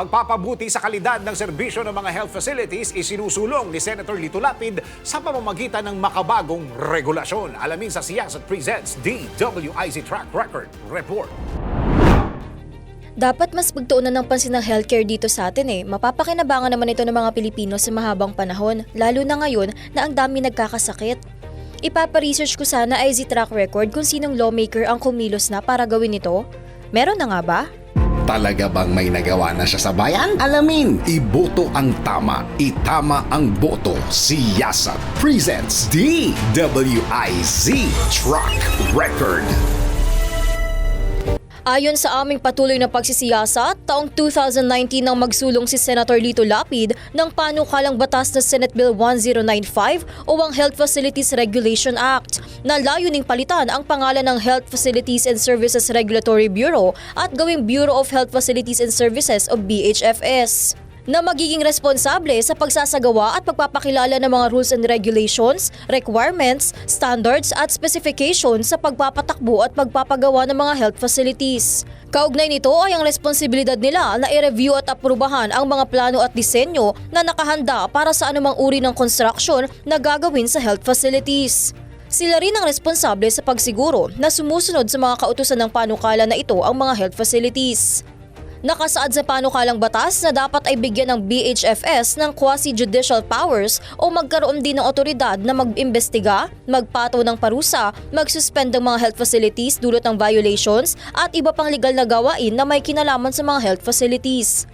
pagpapabuti sa kalidad ng serbisyo ng mga health facilities isinusulong ni Senator Lito Lapid sa pamamagitan ng makabagong regulasyon. Alamin sa Siyasat Presents DWIZ Track Record Report. Dapat mas pagtuunan ng pansin ng healthcare dito sa atin eh. Mapapakinabangan naman ito ng mga Pilipino sa mahabang panahon, lalo na ngayon na ang dami nagkakasakit. Ipapa-research ko sana ay track record kung sinong lawmaker ang kumilos na para gawin ito. Meron na nga ba? Talaga bang may nagawa na siya sa bayan? Alamin, iboto ang tama, itama ang boto. Siyasat presents DWIZ Truck Record. Ayon sa aming patuloy na pagsisiyasat, taong 2019 nang magsulong si Senator Lito Lapid ng panukalang batas na Senate Bill 1095 o ang Health Facilities Regulation Act na layuning palitan ang pangalan ng Health Facilities and Services Regulatory Bureau at gawing Bureau of Health Facilities and Services o BHFS na magiging responsable sa pagsasagawa at pagpapakilala ng mga rules and regulations, requirements, standards at specifications sa pagpapatakbo at pagpapagawa ng mga health facilities. Kaugnay nito ay ang responsibilidad nila na i-review at aprubahan ang mga plano at disenyo na nakahanda para sa anumang uri ng construction na gagawin sa health facilities. Sila rin ang responsable sa pagsiguro na sumusunod sa mga kautusan ng panukala na ito ang mga health facilities. Nakasaad sa panukalang batas na dapat ay bigyan ng BHFS ng quasi-judicial powers o magkaroon din ng otoridad na mag-imbestiga, magpato ng parusa, mag-suspend ng mga health facilities dulot ng violations at iba pang legal na gawain na may kinalaman sa mga health facilities.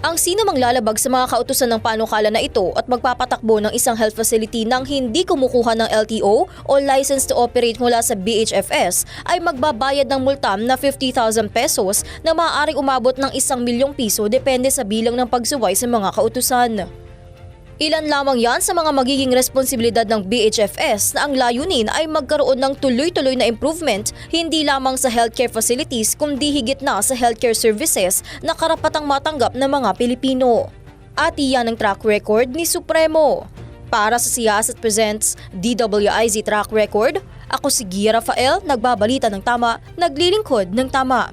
Ang sino mang lalabag sa mga kautusan ng panukala na ito at magpapatakbo ng isang health facility nang hindi kumukuha ng LTO o license to operate mula sa BHFS ay magbabayad ng multam na 50,000 pesos na maaaring umabot ng isang milyong piso depende sa bilang ng pagsuway sa mga kautusan. Ilan lamang yan sa mga magiging responsibilidad ng BHFS na ang layunin ay magkaroon ng tuloy-tuloy na improvement hindi lamang sa healthcare facilities kundi higit na sa healthcare services na karapatang matanggap ng mga Pilipino. At iyan ang track record ni Supremo. Para sa Siyasat Presents DWIZ Track Record, ako si Gia Rafael, nagbabalita ng tama, naglilingkod ng tama.